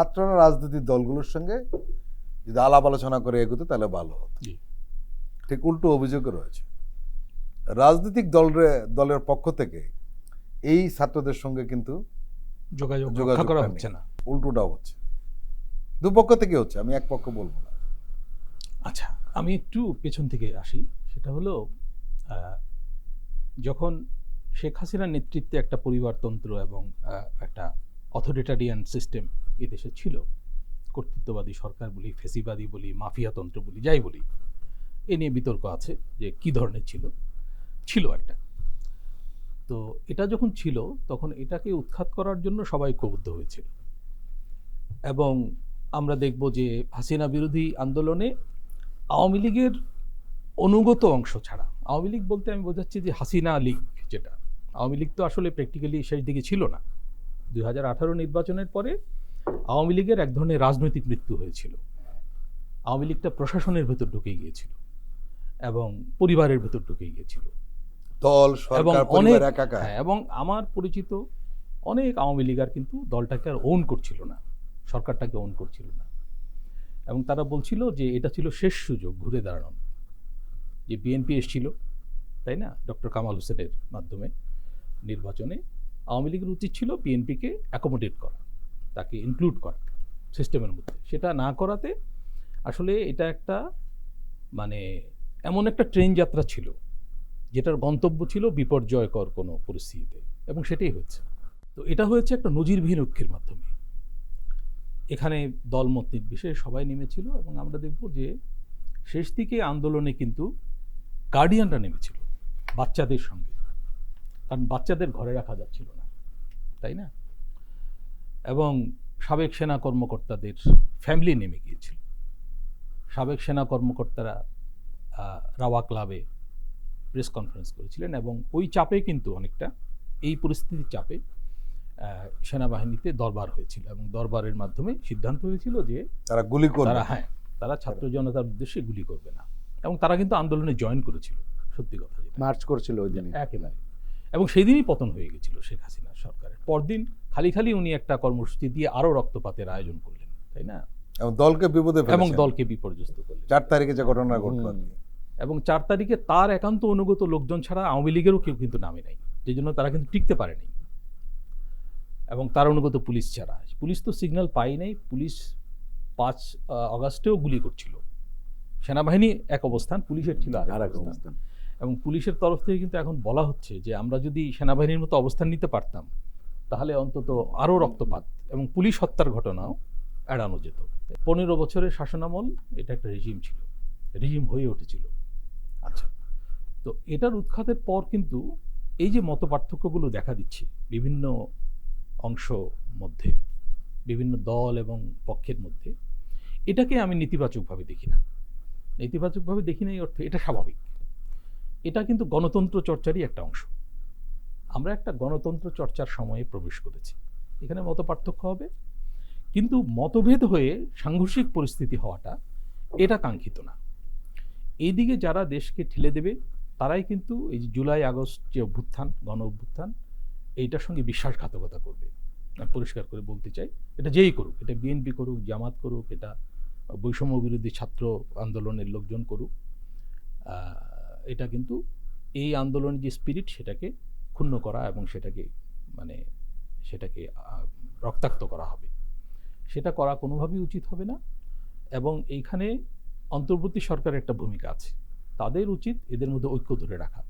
ছাত্ররা রাজনৈতিক দলগুলোর সঙ্গে যদি আলাপ আলোচনা করে এগোতো তাহলে ভালো হতো। ঠিক উল্টো অভিযোগও রয়েছে। রাজনৈতিক দলের দলের পক্ষ থেকে এই ছাত্রদের সঙ্গে কিন্তু যোগাযোগ যোগাযোগটা রক্ষা করা হচ্ছে না। উল্টোটাও হচ্ছে। দুপক্ষ থেকে হচ্ছে আমি এক পক্ষ বলব না। আচ্ছা আমি একটু পেছন থেকে আসি। সেটা হলো যখন শেখ হাসিনার নেতৃত্বে একটা পরিবারতন্ত্র এবং একটা অথরিটারিয়ান সিস্টেম এদেশে ছিল। কর্তৃত্ববাদী সরকার বলি, ফেসিবাদী বলি, মাফিয়াতন্ত্র বলি, যাই বলি, এ নিয়ে বিতর্ক আছে যে কি ধরনের ছিল। ছিল একটা। তো এটা যখন ছিল, তখন এটাকে উৎখাত করার জন্য সবাই প্রবুদ্ধ হয়েছিল। এবং আমরা দেখব যে হাসিনা বিরোধী আন্দোলনে আওয়ামী লীগের অনুগত অংশ ছাড়া, আওয়ামী লীগ বলতে আমি বোঝাচ্ছি যে হাসিনা লীগ যেটা, আওয়ামী লীগ তো আসলে প্র্যাকটিক্যালি শেষ দিকে ছিল না। দুই হাজার আঠারো নির্বাচনের পরে আওয়ামী লীগের এক ধরনের রাজনৈতিক মৃত্যু হয়েছিল। আওয়ামী লীগটা প্রশাসনের ভেতর ঢুকে গিয়েছিল এবং পরিবারের ভেতর ঢুকে গিয়েছিল। দল এবং অনেক হ্যাঁ, এবং আমার পরিচিত অনেক আওয়ামী লীগার কিন্তু দলটাকে আর ওন করছিল না সরকারটাকে ওন করছিল না। এবং তারা বলছিল যে এটা ছিল শেষ সুযোগ ঘুরে দাঁড়ানোর। যে বিএনপি এসেছিল তাই না? ডক্টর কামাল হোসেনের মাধ্যমে নির্বাচনে আওয়ামী লীগের উচিত ছিল বিএনপিকে অ্যাকোমোডেট করা। তাকে ইনক্লুড করা সিস্টেমের মধ্যে। সেটা না করাতে আসলে এটা একটা মানে এমন একটা ট্রেন যাত্রা ছিল, যেটার গন্তব্য ছিল বিপর্যয়কর কোনো পরিস্থিতিতে, এবং সেটাই হচ্ছে তো এটা হয়েছে একটা নজিরবিহীন ঐক্যের মাধ্যমে। এখানে দলমত নির্বিশেষে সবাই নেমেছিল, এবং আমরা দেখব যে শেষ দিকে আন্দোলনে কিন্তু গার্ডিয়ানরা নেমেছিল, বাচ্চাদের সঙ্গে। কারণ বাচ্চাদের ঘরে রাখা যাচ্ছিল না, তাই না? এবং সাবেক সেনা কর্মকর্তাদের ফ্যামিলি নেমে গিয়েছিল। সাবেক সেনা কর্মকর্তারা রাওয়া ক্লাবে প্রেস কনফারেন্স করেছিলেন এবং ওই চাপে কিন্তু অনেকটা এই পরিস্থিতির চাপে সেনাবাহিনীতে দরবার হয়েছিল এবং দরবারের মাধ্যমে সিদ্ধান্ত হয়েছিল যে তারা গুলি করবে। তারা হ্যাঁ তারা ছাত্র জনতার উদ্দেশ্যে গুলি করবে না। এবং তারা কিন্তু আন্দোলনে জয়েন করেছিল সত্যি কথা মার্চ করছিল ওই দিনে একেবারে। এবং সেদিনই পতন হয়ে গেছিল শেখ হাসিনার সরকারের। পরদিন খালি খালি উনি একটা কর্মসূচি দিয়ে আরও রক্তপাতের আয়োজন করলেন তাই না? এবং দলকে বিপদে এবং দলকে বিপর্যস্ত করলেন। চার তারিখে যে ঘটনা ঘটলো। এবং চার তারিখে তার একান্ত অনুগত লোকজন ছাড়া আওয়ামী লীগেরও কেউ কিন্তু নামে নাই যে জন্য তারা কিন্তু টিকতে পারেনি এবং তার অনুগত পুলিশ ছাড়া। পুলিশ তো সিগন্যাল পাই নাই। পুলিশ পাঁচ আহ, অগাস্টেও গুলি করছিল। সেনাবাহিনী এক অবস্থান পুলিশের ছিল আর আর এক অবস্থান। এবং পুলিশের তরফ থেকে কিন্তু এখন বলা হচ্ছে যে আমরা যদি সেনাবাহিনীর মতো অবস্থান নিতে পারতাম তাহলে অন্তত আরও রক্তপাত এবং পুলিশ হত্যার ঘটনাও এড়ানো যেত। পনেরো বছরের শাসনামল এটা একটা রেজিম ছিল। রেজিম হয়ে উঠেছিল। আচ্ছা। তো এটার উৎখাতের পর কিন্তু এই যে মত পার্থক্যগুলো দেখা দিচ্ছে বিভিন্ন অংশ মধ্যে বিভিন্ন দল এবং পক্ষের মধ্যে এটাকে আমি নেতিবাচকভাবে দেখি না। নেতিবাচকভাবে দেখি না এই অর্থে এটা স্বাভাবিক। এটা কিন্তু গণতন্ত্র চর্চারই একটা অংশ। আমরা একটা গণতন্ত্র চর্চার সময়ে প্রবেশ করেছি। এখানে মত পার্থক্য হবে। কিন্তু মতভেদ হয়ে সাংঘর্ষিক পরিস্থিতি হওয়াটা এটা কাঙ্ক্ষিত না। এইদিকে যারা দেশকে ঠেলে দেবে, তারাই কিন্তু এই জুলাই আগস্ট যে অভ্যুত্থান, গণ অভ্যুত্থান, এইটার সঙ্গে বিশ্বাসঘাতকতা করবে। পরিষ্কার করে বলতে চাই, এটা যেই করুক, এটা বিএনপি করুক, জামাত করুক, এটা বৈষম্য বিরোধী ছাত্র আন্দোলনের লোকজন করুক এটা কিন্তু এই আন্দোলনের যে স্পিরিট সেটাকে ক্ষুণ্ণ করা এবং সেটাকে মানে সেটাকে রক্তাক্ত করা হবে। সেটা করা কোনোভাবেই উচিত হবে না এবং এইখানে অন্তর্বর্তী সরকারের একটা ভূমিকা আছে। তাদের উচিত এদের মধ্যে ঐক্য ধরে রাখা।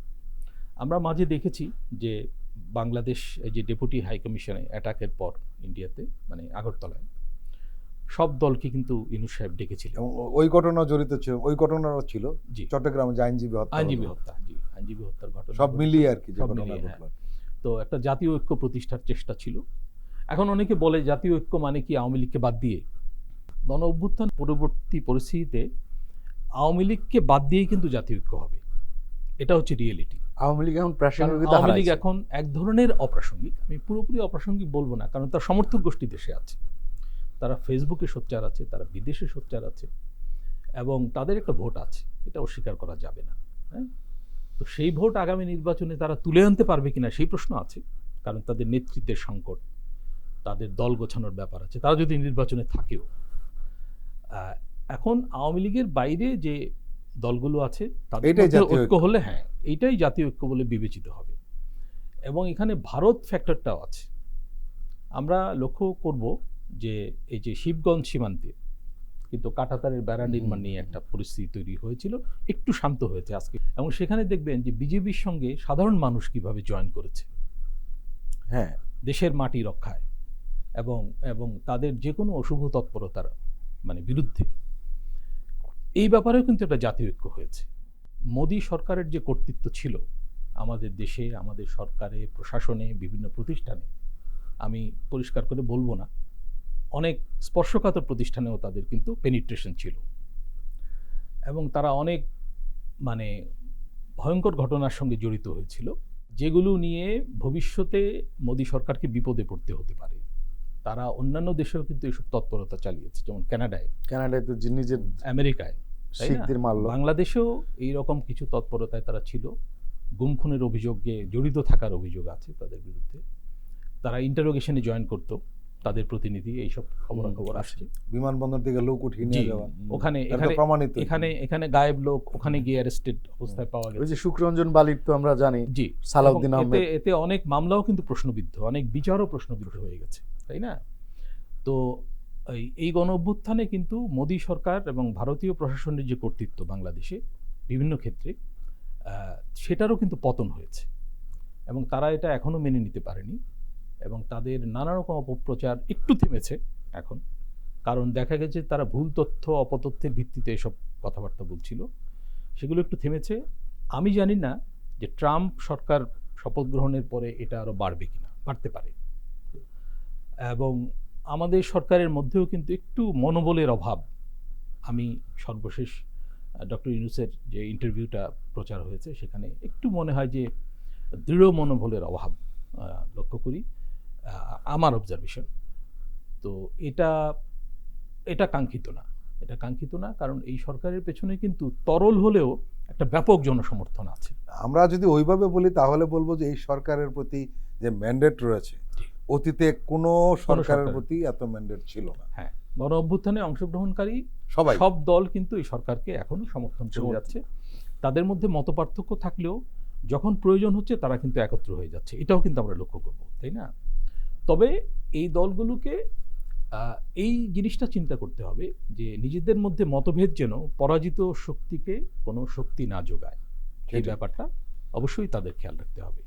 আমরা মাঝে দেখেছি যে বাংলাদেশ যে ডেপুটি হাই কমিশনে অ্যাটাকের পর ইন্ডিয়াতে মানে আগরতলায় সব দলকে কিন্তু ইনুস সাহেব ডেকেছিলেন এবং ওই ঘটনা জড়িত ছিল ওই ঘটনাও ছিল। জি। চট্টগ্রামে যে আইনজীবী হত্যা আইনজীবী হত্যা জি আইনজীবী হত্যার ঘটনা সব মিলিয়ে আর কি সব ঘটনা মিলিয়ে, তো একটা জাতীয় ঐক্য প্রতিষ্ঠার চেষ্টা ছিল। এখন অনেকে বলে জাতীয় ঐক্য মানে কি আওয়ামী লীগকে বাদ দিয়ে? গণ অভ্যুত্থান পরবর্তী পরিস্থিতিতে আওয়ামী লীগকে বাদ দিয়েই কিন্তু জাতীয় ঐক্য হবে। এটা হচ্ছে রিয়েলিটি আওয়ামী লীগ এখন কারণ প্রাসঙ্গিকতা আওয়ামী লীগ এখন এক ধরনের অপ্রাসঙ্গিক। আমি পুরোপুরি অপ্রাসঙ্গিক বলব না কারণ তার সমর্থক গোষ্ঠী দেশে আছে। তারা ফেসবুকে সোচ্চার আছে তারা বিদেশে সোচ্চার আছে এবং তাদের একটা ভোট আছে এটা অস্বীকার করা যাবে না হ্যাঁ? তো সেই ভোট আগামী নির্বাচনে তারা তুলে আনতে পারবে কিনা সেই প্রশ্ন আছে কারণ তাদের নেতৃত্বের সংকট তাদের দল গোছানোর ব্যাপার আছে তারা যদি নির্বাচনে থাকেও। এখন আওয়ামী লীগের বাইরে যে দলগুলো আছে তাদের ঐক্য হলে হ্যাঁ এইটাই জাতীয় ঐক্য বলে বিবেচিত হবে। এবং এখানে ভারত ফ্যাক্টরটাও আছে। আমরা লক্ষ্য করব যে এই যে শিবগঞ্জ সীমান্তে কিন্তু কাটাতারের বেড়া নির্মাণ নিয়ে একটা পরিস্থিতি তৈরি হয়েছিল একটু শান্ত হয়েছে আজকে। এবং সেখানে দেখবেন যে বিজেপির সঙ্গে সাধারণ মানুষ কীভাবে জয়েন করেছে। হ্যাঁ। দেশের মাটি রক্ষায় এবং এবং তাদের যে কোনো অশুভ তৎপরতার মানে বিরুদ্ধে। এই ব্যাপারেও কিন্তু একটা জাতীয় ঐক্য হয়েছে। মোদী সরকারের যে কর্তৃত্ব ছিল আমাদের দেশে আমাদের সরকারে প্রশাসনে বিভিন্ন প্রতিষ্ঠানে আমি পরিষ্কার করে বলব না। অনেক স্পর্শকাতর প্রতিষ্ঠানেও তাদের কিন্তু পেনিট্রেশন ছিল। এবং তারা অনেক মানে ভয়ঙ্কর ঘটনার সঙ্গে জড়িত হয়েছিল যেগুলো নিয়ে ভবিষ্যতে মোদী সরকারকে বিপদে পড়তে হতে পারে। তারা অন্যান্য দেশেও কিন্তু এসব তৎপরতা চালিয়েছে যেমন কানাডায়। কানাডায় তো নিজের আমেরিকায় বাংলাদেশেও এই রকম কিছু তৎপরতায় তারা ছিল। গুম খুনের অভিযোগে জড়িত থাকার অভিযোগ আছে তাদের বিরুদ্ধে। তারা ইন্টারোগেশনে জয়েন করতো। তাদের প্রতিনিধি এইসব খবরাখবর হুম, আসছে। বিমানবন্দর থেকে লোক উঠিয়ে নিয়ে যাওয়া। ওখানে এখানে প্রমাণিত। এখানে এখানে গায়েব লোক ওখানে গিয়ে অ্যারেস্টেড অবস্থায় পাওয়া গেছে। ওই যে শুক্রঞ্জন বালির তো আমরা জানি জি। সালাউদ্দিন আহমেদ। এতে এতে অনেক মামলাও কিন্তু প্রশ্নবিদ্ধ অনেক বিচারও প্রশ্নবিদ্ধ হয়ে গেছে তাই না? তো এই গণ অভ্যুত্থানে কিন্তু মোদী সরকার এবং ভারতীয় প্রশাসনের যে কর্তৃত্ব বাংলাদেশে বিভিন্ন ক্ষেত্রে আহ, সেটারও কিন্তু পতন হয়েছে। এবং তারা এটা এখনও মেনে নিতে পারেনি। এবং তাদের নানা রকম অপপ্রচার একটু থেমেছে এখন। কারণ দেখা গেছে তারা ভুল তথ্য, অপতথ্যের ভিত্তিতে এসব কথাবার্তা বলছিল। সেগুলো একটু থেমেছে। আমি জানি না যে ট্রাম্প সরকার শপথ গ্রহণের পরে এটা আরও বাড়বে কিনা, বাড়তে পারে। এবং আমাদের সরকারের মধ্যেও কিন্তু একটু মনোবলের অভাব। আমি সর্বশেষ ডক্টর ইউনুসের যে ইন্টারভিউটা প্রচার হয়েছে, সেখানে একটু মনে হয় যে দৃঢ় মনোবলের অভাব আহ, লক্ষ্য করি আহ, আমার অবজারভেশন তো এটা এটা কাঙ্ক্ষিত না। এটা কাঙ্ক্ষিত না কারণ এই সরকারের পেছনে কিন্তু তরল হলেও একটা ব্যাপক জনসমর্থন আছে। আমরা যদি ওইভাবে বলি তাহলে বলব যে এই সরকারের প্রতি যে ম্যান্ডেট রয়েছে অতীতে কোনো সরকারের। প্রতি এত ম্যান্ডেট ছিল না। হ্যাঁ গণ অভ্যুত্থানে অংশগ্রহণকারী সবাই। সব দল কিন্তু এই সরকারকে এখনও সমর্থন করে যাচ্ছে। তাদের মধ্যে মতপার্থক্য থাকলেও যখন প্রয়োজন হচ্ছে তারা কিন্তু একত্র হয়ে যাচ্ছে। এটাও কিন্তু আমরা লক্ষ্য করব তাই না? তবে এই দলগুলোকে এই জিনিসটা চিন্তা করতে হবে যে নিজেদের মধ্যে মতভেদ যেন পরাজিত শক্তিকে কোনো শক্তি না যোগায়। এই ব্যাপারটা অবশ্যই তাদের খেয়াল রাখতে হবে।